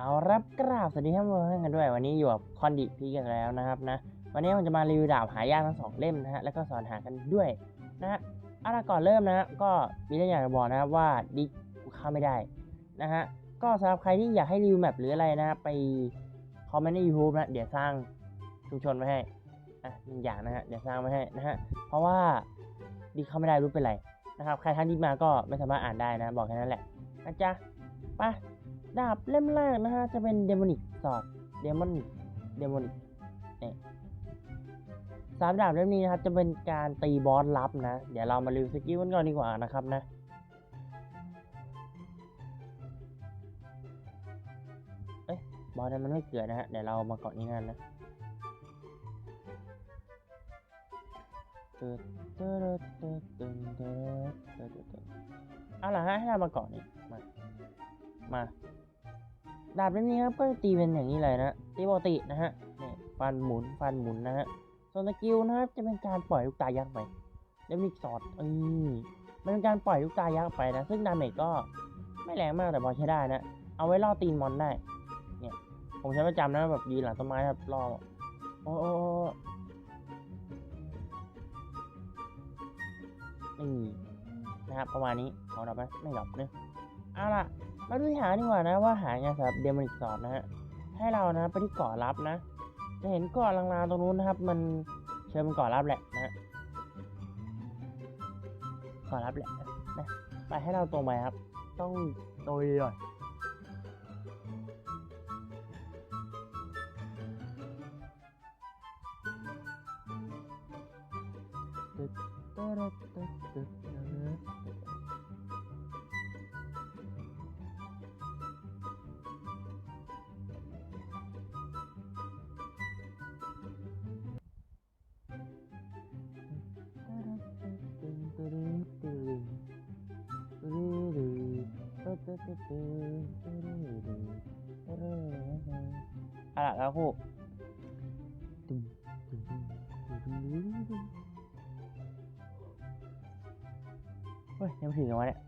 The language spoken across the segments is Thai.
เอารับกราบสวัสดีท่านผู้ชมกันด้วย วันนี้อยู่กับคอนดิพีกันแล้วนะครับนะวันนี้ผมจะมารีวิวดาบหายากทั้งสองเล่มนะฮะแล้วก็สอนหากันด้วยนะฮะเอาละก่อนเริ่มนะฮะก็มีเรื่องอยากจะบอกนะครับว่าดิเข้าไม่ได้นะฮะก็สำหรับใครที่อยากให้รีวิวแมปหรืออะไรนะไปคอมเมนต์ใน YouTube นะเดี๋ยวสร้างชุมชนไว้ให้อะหนึ่งอย่างนะฮะเดี๋ยวสร้างไว้ให้นะฮะเพราะว่าดิเข้าไม่ได้รู้เป็นไรนะครับใครทักดิกมาก็ไม่สามารถอ่านได้นะ บอกแค่นั้นแหละนะจ๊ะไป ดาบเล่มแรกนะฮะ จะเป็นเดมอนิกสอดเดมอนิกเดมอนิกเนี่ยสามดาบเล่มนี้นะครับ จะเป็นการตีบอสลับนะ เดี๋ยวเรามารีวิวสกิลกันก่อนดีกว่านะครับนะเอ้ยบอสนั้นมันไม่เกิดนะฮะ เดี๋ยวเรามาเกาะนี้กันนะเออาล่ะฮะให้เรามาเกาะนี่มามา ดาบเล่มนี้ครับก็ตีเป็นอย่างนี้เลยนะตีปกตินะฮะเนี่ยฟันหมุนฟันหมุนนะฮะส่วนสกิลนะครับจะเป็นการปล่อยลูกตายักษ์ไปเดมิกสอดอ้ยมันเป็นการปล่อยลูกตายักษ์ไปนะ ซึ่งดาเมจก็ไม่แรงมากแต่พอใช้ได้นะ เอาไว้ล่อตีนมอนได้ เนี่ย ผมใช้ประจำนะแบบยืนหลังต้นไม้แบบล่อโอ้โอ้โอ้นี่นะครับประมาณนี้ขอดอกไหมไม่ดอกเนะเอาล่ะ มาดูหาดีกว่านะว่าหาไงสำหรับเดมอนิกสอดนะฮะให้เรานะไปที่เกาะลับนะ จะเห็นเกาะลางๆตรงนู้นนะครับ มันเชิญเป็นเกาะลับแหละนะฮะเกาะลับแหละนะไปให้เราตรงไปครับ ต้องโดยก่อนตึ๊ดตึ๊ดตึ๊ดตึ๊ดตึ๊ด อาล่ะแล้วคู่เฮ้ยยังถึงวะเนี่ย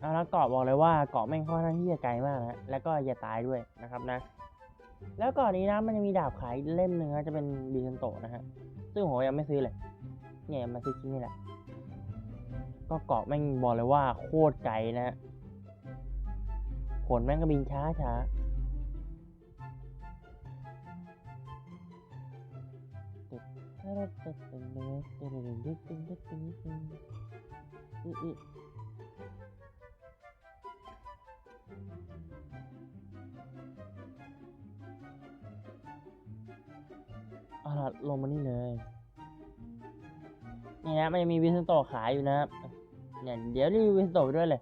เอาแล้วเกาะบอกเลยว่าเกาะแม่งค่อนข้างที่จะไกลมากนะแล้วก็อย่าตายด้วยนะครับนะ แล้วเก่อนนี้นะมันจะมีดาบขายเล่มหนึ่งนะจะเป็นบีเซนโตะนะฮะซึ่งผมยังไม่ซื้อเลยเนี่ยมาซื้อชิ้นนี้แหละก็เกาะแม่งบอกเลยว่าโคตรไกลนะฮะ ขนแม่งก็บินช้าช้าอีเอาล่ะลงมานี่เลยนี่นะมันจะมีวิสโตะขายอยู่นะครับเนี่ยเดี๋ยวรีวิววิสโตไปด้วยเลย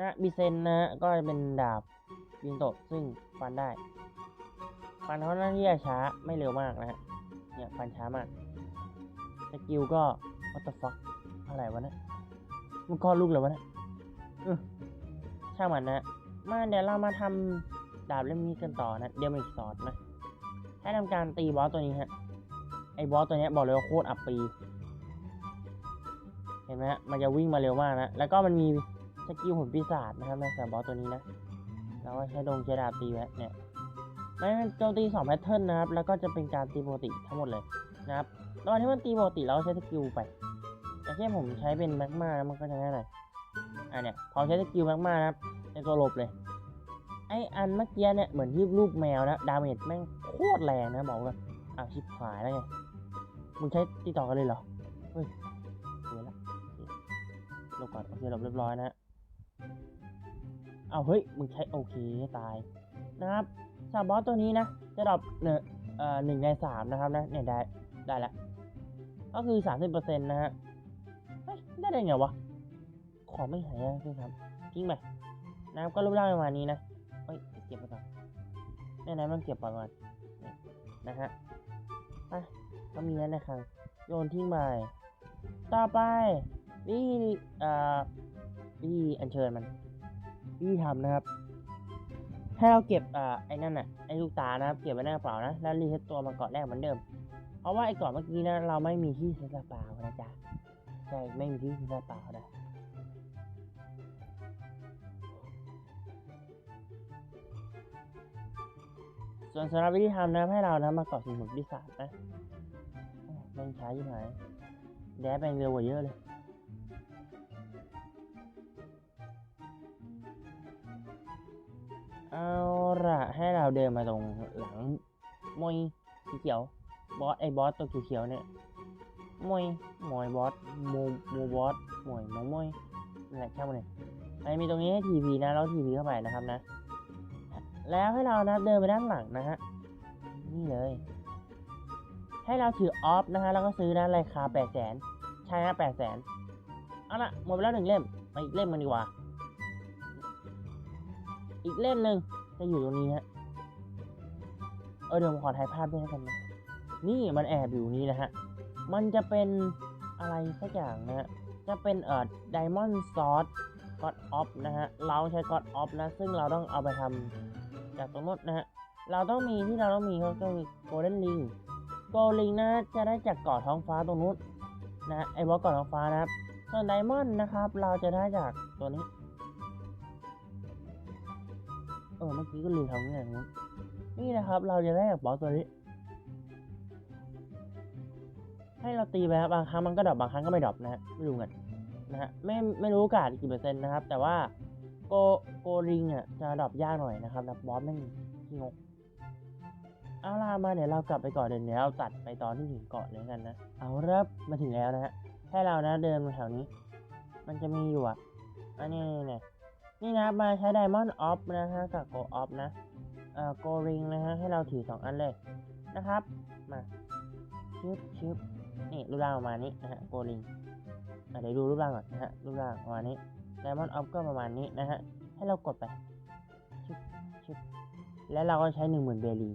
นะบิเซนนะก็จะเป็นดาบวินโตะซึ่งฟันได้ ฟันเขาหน้าที่จะช้าไม่เร็วมากนะฮะเนี่ยฟันช้ามากสกิลก็ what the fuck อะไรวะนะมันก็ลูกเลยวะนะเออช่างมันนะ มาเดี๋ยวเรามาทำดาบเล่มนี้กันต่อนะเดี๋ยวมีสอดนะให้ทำการตีบอสตัวนี้ฮะไอ้บอสตัวนี้บอกเลยว่าโคตรอับปี เห็นไหมฮะมันจะวิ่งมาเร็วมากนะ แล้วก็มันมี สกิลหุ่นปีศาจนะครับในสบอสตัวนี้นะเราก็ใช้ดงใช้ดาบตีไว้เนี่ยมันเป็นโจมตีสองแพทเทิร์นนะครับ แล้วก็จะเป็นการตีปกติทั้งหมดเลยนะครับตอนที่มันตีปกติเราใช้สกิลไปแต่แค่ผมใช้เป็นแมกมานะมันก็จะง่ายหน่อยอะเนี่ยพอใช้สกิลแมกมานะครับในตัวหลบเลยไออันเมื่อกี้เนี่ยเหมือนที่รูปแมวนะดาเมจแม่งโคตรแรงนะบอกเลยอ้าวชิบหายแล้วไงมึงใช้ติดต่อกันเลยเหรอเฮ้ยสวยละเคหลบก่อนโอเคหลบเรียบร้อยนะ เอาเฮ้ย มึงใช้โอเคตายนะครับสามบอสตัวนี้นะจะดรอปเนอเอ่อหนึ่งในสามนะครับนะเนี่ยได้ได้แล้วก็คือสามสิบเปอร์เซ็นต์นะฮะเฮ้ยได้ได้ไงวะ ของไม่หายนะพี่ครับทิ้งไปนะครับก็รูปร่างประมาณนี้นะเฮ้ยเก็บไปก่อนเนี่ยนะมันเก็บไปก่อนนะฮะอะก็มีแล้วนะครับโยนทิ้งไปต่อไปวิธีเอ่อวิธีอัญเชิญมัน วิธีทำนะครับ ให้เราเก็บอ่อไอ้นั่นน่ะไอ้ลูกตานะครับเก็บไว้ในกระเป๋านะแล้วรีเซ็ตตัวมาเกาะแรกเหมือนเดิม เพราะว่าไอ้เกาะเมื่อกี้นะเราไม่มีที่เซ็ตกระเป๋านะจ๊ะใช่ไม่มีที่เซ็ตกระเป๋านะส่วนสำหรับวิธีทำนะให้เรานะมาเกาะสมุนปีศาจนะแม่งช้ายิ่งหายแดดแม่งเร็วกว่าเยอะเลย เอาละให้เราเดินมาตรงหลังมวยสีเขียว บอสไอ้บอสตัวเขียวเนี่ยมวยมวยบอสโมโมบอสมวยโมมวยนั่นแหละช่างมันเลยไอ้มีตรงนี้ให้ทีพีนะแล้วทีพีเข้าไปนะครับนะ แล้วให้เรานะเดินไปด้านหลังนะฮะนี่เลย ให้เราถือออฟนะฮะแล้วก็ซื้อนะราคาแปดแสนใช่ฮะแปดแสนเอาละหมดไปแล้วหนึ่งเล่มมาอีกเล่มกันดีกว่า อีกเล่มหนึ่งจะอยู่ตรงนี้ฮะเออเดี๋ยวผมขอถ่ายภาพด้วยแล้วกันนะนี่มันแอบอยู่นี่นะฮะ มันจะเป็นอะไรสักอย่างนะฮะ จะเป็นเอ่อ Diamond Sword God of นะฮะ เราใช้ God of นะ ซึ่งเราต้องเอาไปทำจากตรงนู้นนะฮะ เราต้องมีที่เราต้องมีก็คือ Golden Ring Gold Ring นะจะได้จากเกาะท้องฟ้าตรงนู้นนะไอ้บอกเกาะท้องฟ้านะครับ ส่วน Diamond นะครับ เราจะได้จากตัวนี้ ออเมื่อกี้ก็ลืมทำเรื่องนู้นนี่นะครับ เราจะได้จากบอกตัวนี้ ให้เราตีไปครับบางครั้งมันก็ดรอปบางครั้งก็ไม่ดรอปนะฮะไม่รู้กันนะฮะไม่ไม่รู้โอกาสกี่เปอร์เซ็นต์นะครับ แต่ว่าโกโกริงอะจะดรอปยากหน่อยนะครับนะบอสแม่งขี้งกเอาล่ะมาเดี๋ยวเรากลับไปก่อนเดี๋ยวเราตัดไปตอนที่ถึงเกาะเลยกันนะ เอาเริ่มมาถึงแล้วนะฮะให้เรานะเดินมาแถวนี้ มันจะมีอยู่อะอันนี้เนี่ย นี่นะมาใช้ไดมอนด์ออฟนะฮะกับโกออฟนะเอ่อโกริงนะฮะให้เราถือสองอันเลยนะครับ มาชึบชึบนี่รูปร่างประมาณนี้นะฮะโกลิงเดี๋ยวดูรูปร่างก่อนนะฮะรูปร่างประมาณนี้ไดมอนด์ออฟก็ประมาณนี้นะฮะให้เรากดไปชึบชึบแล้วเราก็ใช้หนึ่งหมื่นเบลี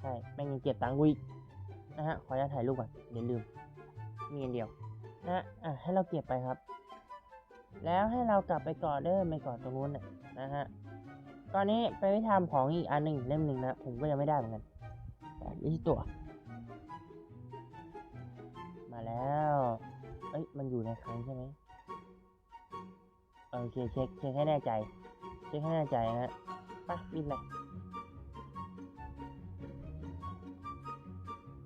ใช่แม่งยังเก็บตังค์กูอีกนะฮะขออนุญาตถ่ายรูปก่อนเดี๋ยวลืมมีอันเดียวนะฮะอะให้เราเก็บไปครับ แล้วให้เรากลับไปก่อนเด้อไปก่อนตรงนู้นน่ะนะฮะตอนนี้ไปไปทำของอีกอันหนึ่งเล่มหนึ่งนะผมก็ยังไม่ได้เหมือนกันแต่นี่ตัว มาแล้วเอ้ยมันอยู่ในครั้งใช่ไหมโอเคเช็คเช็คให้แน่ใจ เช็คให้แน่ใจนะฮะบินเลย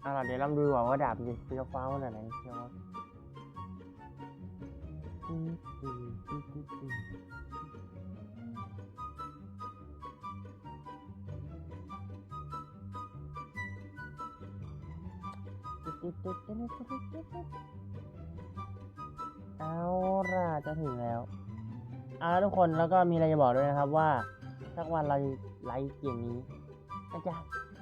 เอาล่ะเดี๋ยวเราดูว่าดาบมันจะเฟี้ยวฟ้าวขนาดไหนเชียว เอาล่ะจะถึงแล้วเอาละทุกคนแล้วก็มีอะไรจะบอกด้วยนะครับว่าสักวันเราไลฟ์เกมนี้นะจ๊ะ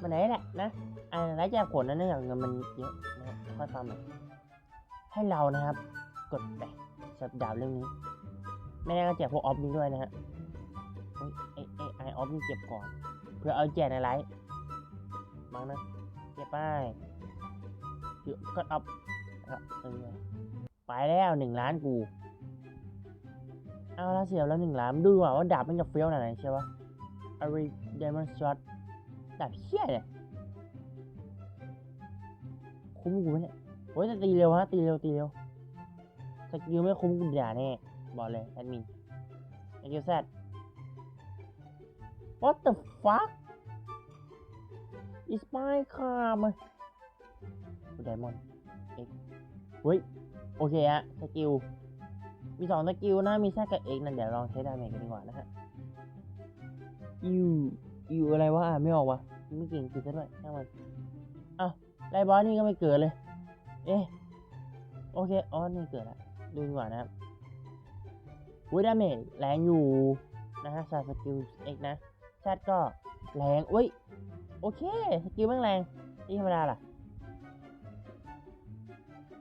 มันไหนแหละนะอ่าไลฟ์แจกผลนะเนื่องจากเงินมันเยอะนะค่อยฟังใหม่ให้เรานะครับ กดไป สับดาบเรื่องนี้ ไม่ได้ก็แจกพวกออฟนี้ด้วยนะฮะเฮ้ไอไอไอออฟนี่เก็บก่อน เพื่อเอาแจกในไลฟ์มั้งนะเก็บไปเดี๋ยวก็อัพเออไปแล้วหนึ่งล้านกูเอาละเสียแล้วหนึ่งล้านดูว่าว่าดาบมันจะเฟี้ยวขนาดไหนใช่ปะอารีเดมอนช็อตดาบเฮี้ยเลยคุ้มกูไหมเนี่ยโอ้ยแต่ตีเร็วฮะตีเร็วตีเร็ว สกิลไม่คุ้มกูด่าแน่บอกเลยแอดมินสกิลแซด What the fuck is my car มาไดมอนเอ็กเฮ้ย โอเคฮะสกิล มีสองสกิลนะ มีแซกกับเอ็กนั่นเดี๋ยวลองเทสดาเมจกันดีกว่านะฮะยูยูอะไรวะอ่านไม่ออกวะไม่เก่งกิดซะด้วยช่างมันอ้าวไลบอสนี่ก็ไม่เกิดเลย เอ๊ะ โอเค อ๋อ นี่เกิดแล้ว ดูดีกว่านะครับอุ้ยดาเมจแรงอยู่นะฮะสกิลเอ็กนะแซดก็แรงอุ้ยโอเคสกิลแม่งแรงนี่ธรรมดาล่ะ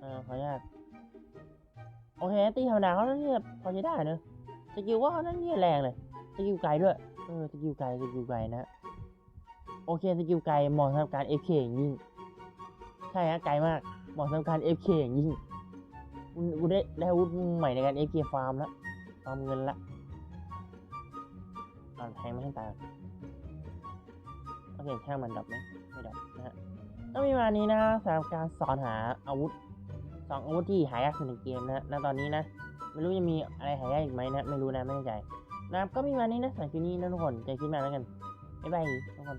อ่าขออนุญาตโอเคตีธรรมดาเขาเนี่ยพอจะได้เนอะสกิลว่าเขาเนี่ยแรงเลยสกิลไกลด้วยเออสกิลไกลสกิลไกลนะโอเคสกิลไกลเหมาะสำหรับการ FK อย่างยิ่งใช่ฮะไกลมากเหมาะสำหรับการ FK อย่างยิ่ง กูได้ได้อาวุธใหม่ในการ FK ฟาร์มแล้วฟาร์มเงินละเอาแทงไม่ให้ตายโอเคช่งมันดับไหมไม่ดับนะฮะก็มีมานี้นะสำหรับการสอนหาอาวุธสองอาวุธที่หายากสุดในเกมนะณตอนนี้นะ ไม่รู้จะมีอะไรหายากอีกไหมนะ ไม่รู้นะ ไม่แน่ใจนะครับก็มีวันนี้นะสำหรับคลิปนี้นะทุกคนเจอคลิปหน้าแล้วกันบ๊ายบายทุกคน